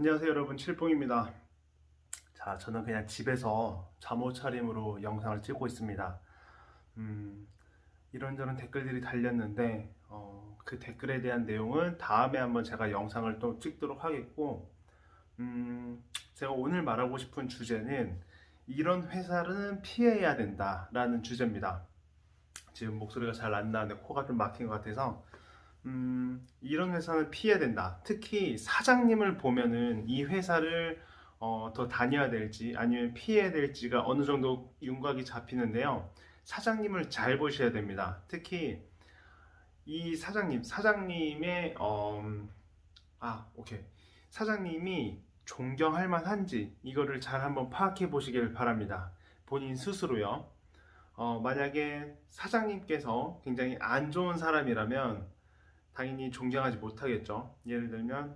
안녕하세요 여러분 칠봉입니다. 자 저는 그냥 집에서 잠옷 차림으로 영상을 찍고 있습니다. 음, 이런저런 댓글들이 달렸는데 어, 그 댓글에 대한 내용은 다음에 한번 제가 영상을 또 찍도록 하겠고 음, 제가 오늘 말하고 싶은 주제는 이런 회사는 피해야 된다 라는 주제입니다. 지금 목소리가 잘 안 나는데 코가 좀 막힌 것 같아서 음, 이런 회사는 피해야 된다. 특히 사장님을 보면은 이 회사를 어, 더 다녀야 될지 아니면 피해야 될지가 어느 정도 윤곽이 잡히는데요. 사장님을 잘 보셔야 됩니다. 특히 이 사장님, 사장님의 어, 음, 아, 오케이. 사장님이 존경할 만한지 이거를 잘 한번 파악해 보시길 바랍니다. 본인 스스로요. 어, 만약에 사장님께서 굉장히 안 좋은 사람이라면 당연히 존경하지 못하겠죠. 예를 들면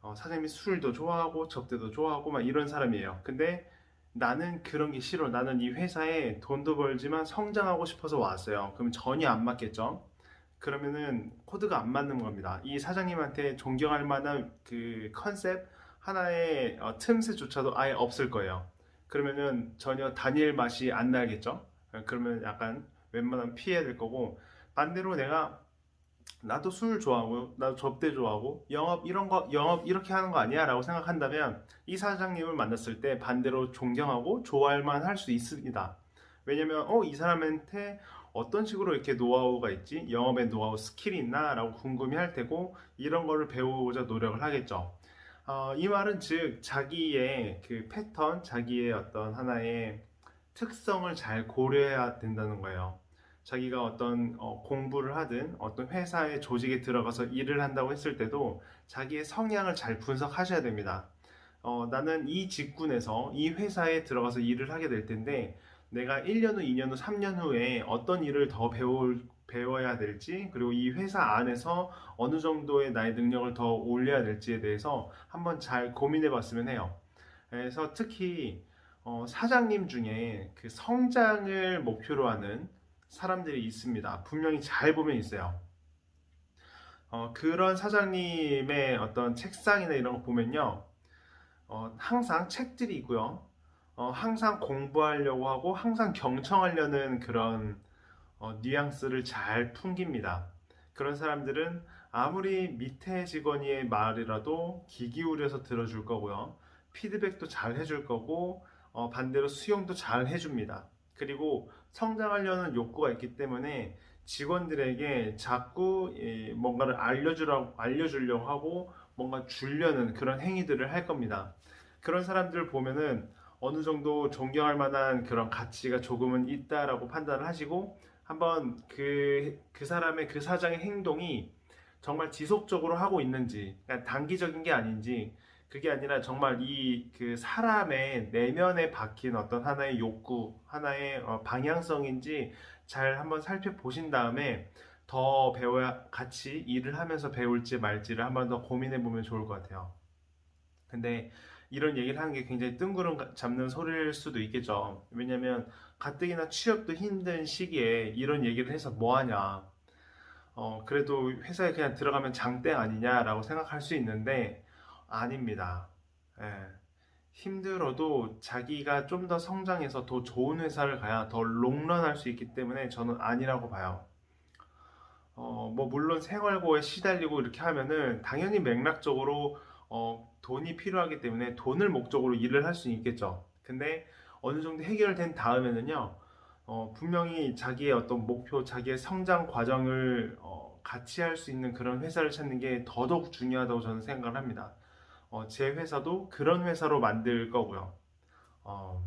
어, 사장님이 술도 좋아하고 접대도 좋아하고 막 이런 사람이에요. 근데 나는 그런 게 싫어. 나는 이 회사에 돈도 벌지만 성장하고 싶어서 왔어요. 그럼 전혀 안 맞겠죠. 그러면은 코드가 안 맞는 겁니다. 이 사장님한테 존경할 만한 그 컨셉 하나의 어, 틈새조차도 아예 없을 거예요. 그러면은 전혀 다니엘 맛이 안 나겠죠. 그러면 약간 웬만하면 피해야 될 거고 반대로 내가 나도 술 좋아하고 나도 접대 좋아하고 영업 이런 거 영업 이렇게 하는 거 아니야라고 생각한다면 이 사장님을 만났을 때 반대로 존경하고 좋아할 만할 수 있습니다. 왜냐면 어 이 사람한테 어떤 식으로 이렇게 노하우가 있지 영업의 노하우 스킬이 있나라고 궁금해할 테고 이런 거를 배우고자 노력을 하겠죠. 어, 이 말은 즉 자기의 그 패턴, 자기의 어떤 하나의 특성을 잘 고려해야 된다는 거예요. 자기가 어떤 어, 공부를 하든 어떤 회사의 조직에 들어가서 일을 한다고 했을 때도 자기의 성향을 잘 분석하셔야 됩니다. 어, 나는 이 직군에서 이 회사에 들어가서 일을 하게 될 텐데 내가 1년 후, 2년 후, 3년 후에 어떤 일을 더 배울, 배워야 될지 그리고 이 회사 안에서 어느 정도의 나의 능력을 더 올려야 될지에 대해서 한번 잘 고민해 봤으면 해요. 그래서 특히 어, 사장님 중에 그 성장을 목표로 하는 사람들이 있습니다. 분명히 잘 보면 있어요. 어, 그런 사장님의 어떤 책상이나 이런 거 보면요. 어, 항상 책들이 있고요. 어, 항상 공부하려고 하고 항상 경청하려는 그런 어, 뉘앙스를 잘 풍깁니다. 그런 사람들은 아무리 밑에 직원의 말이라도 귀 기울여서 들어줄 거고요. 피드백도 잘 해줄 거고 어, 반대로 수용도 잘 해줍니다. 그리고 성장하려는 욕구가 있기 때문에 직원들에게 자꾸 예, 뭔가를 알려주라고, 알려주려고 하고 뭔가 주려는 그런 행위들을 할 겁니다. 그런 사람들 보면은 어느 정도 존경할 만한 그런 가치가 조금은 있다라고 판단을 하시고 한번 그, 그 사람의 그 사장의 행동이 정말 지속적으로 하고 있는지, 그러니까 단기적인 게 아닌지, 그게 아니라 정말 이 그 사람의 내면에 박힌 어떤 하나의 욕구, 하나의 어, 방향성인지 잘 한번 살펴보신 다음에 더 배워야 같이 일을 하면서 배울지 말지를 한번 더 고민해 보면 좋을 것 같아요. 근데 이런 얘기를 하는 게 굉장히 뜬구름 잡는 소리일 수도 있겠죠. 왜냐면 가뜩이나 취업도 힘든 시기에 이런 얘기를 해서 뭐 하냐. 어, 그래도 회사에 그냥 들어가면 장땡 아니냐라고 생각할 수 있는데 아닙니다. 예. 힘들어도 자기가 좀 더 성장해서 더 좋은 회사를 가야 더 롱런할 수 있기 때문에 저는 아니라고 봐요. 어, 뭐 물론 생활고에 시달리고 이렇게 하면은 당연히 맥락적으로 어, 돈이 필요하기 때문에 돈을 목적으로 일을 할 수 있겠죠. 근데 어느 정도 해결된 다음에는요, 어, 분명히 자기의 어떤 목표, 자기의 성장 과정을 어, 같이 할 수 있는 그런 회사를 찾는 게 더더욱 중요하다고 저는 생각을 합니다. 어, 제 회사도 그런 회사로 만들 거고요. 어,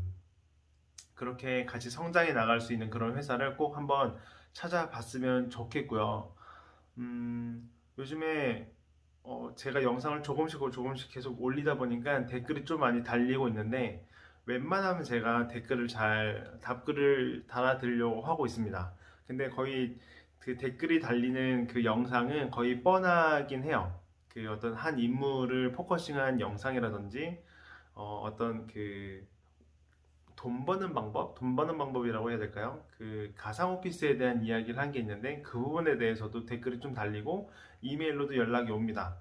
그렇게 같이 성장해 나갈 수 있는 그런 회사를 꼭 한번 찾아봤으면 좋겠고요. 음, 요즘에 어, 제가 영상을 조금씩 조금씩 계속 올리다 보니까 댓글이 좀 많이 달리고 있는데 웬만하면 제가 댓글을 잘 답글을 달아드리려고 하고 있습니다. 근데 거의 그 댓글이 달리는 그 영상은 거의 뻔하긴 해요. 그 어떤 한 인물을 포커싱한 영상이라든지 어, 어떤 그 돈 버는 방법, 돈 버는 방법이라고 해야 될까요? 그 가상 오피스에 대한 이야기를 한 게 있는데 그 부분에 대해서도 댓글이 좀 달리고 이메일로도 연락이 옵니다.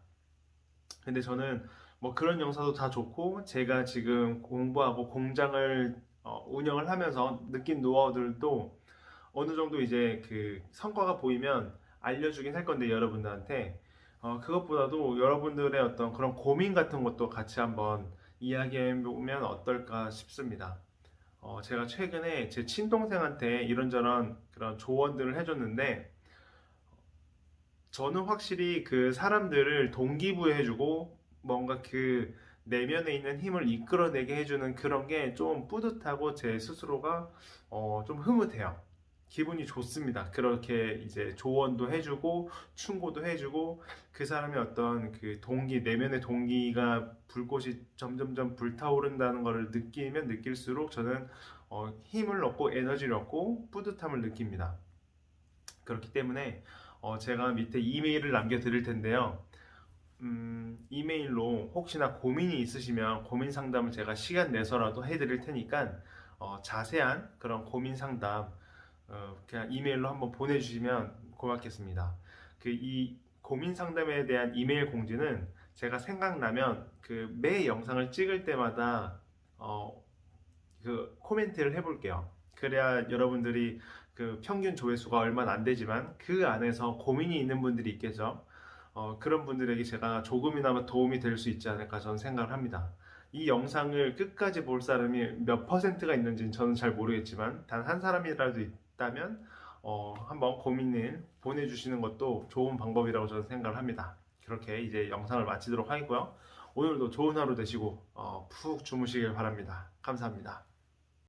근데 저는 뭐 그런 영상도 다 좋고 제가 지금 공부하고 공장을 어, 운영을 하면서 느낀 노하우들도 어느 정도 이제 그 성과가 보이면 알려주긴 할 건데 여러분들한테 어, 그것보다도 여러분들의 어떤 그런 고민 같은 것도 같이 한번 이야기해 보면 어떨까 싶습니다. 어, 제가 최근에 제 친동생한테 이런저런 그런 조언들을 해줬는데 저는 확실히 그 사람들을 동기부여해주고 뭔가 그 내면에 있는 힘을 이끌어내게 해주는 그런 게 좀 뿌듯하고 제 스스로가 어, 좀 흐뭇해요. 기분이 좋습니다. 그렇게 이제 조언도 해주고 충고도 해주고 그 사람의 어떤 그 동기 내면의 동기가 불꽃이 점점점 불타오른다는 것을 느끼면 느낄수록 저는 어, 힘을 얻고 에너지를 얻고 뿌듯함을 느낍니다. 그렇기 때문에 어, 제가 밑에 이메일을 남겨드릴 텐데요. 음, 이메일로 혹시나 고민이 있으시면 고민 상담을 제가 시간 내서라도 해드릴 테니까 어, 자세한 그런 고민 상담 어, 그냥 이메일로 한번 보내주시면 고맙겠습니다. 그 이 고민 상담에 대한 이메일 공지는 제가 생각나면 그 매 영상을 찍을 때마다 어, 그 코멘트를 해볼게요. 그래야 여러분들이 그 평균 조회수가 얼마 안 되지만 그 안에서 고민이 있는 분들이 있겠죠. 어, 그런 분들에게 제가 조금이나마 도움이 될 수 있지 않을까 저는 생각을 합니다. 이 영상을 끝까지 볼 사람이 몇 퍼센트가 있는지는 저는 잘 모르겠지만 단 한 사람이라도 있다면 어, 한번 고민을 보내주시는 것도 좋은 방법이라고 저는 생각을 합니다. 그렇게 이제 영상을 마치도록 하겠고요. 오늘도 좋은 하루 되시고 어, 푹 주무시길 바랍니다. 감사합니다.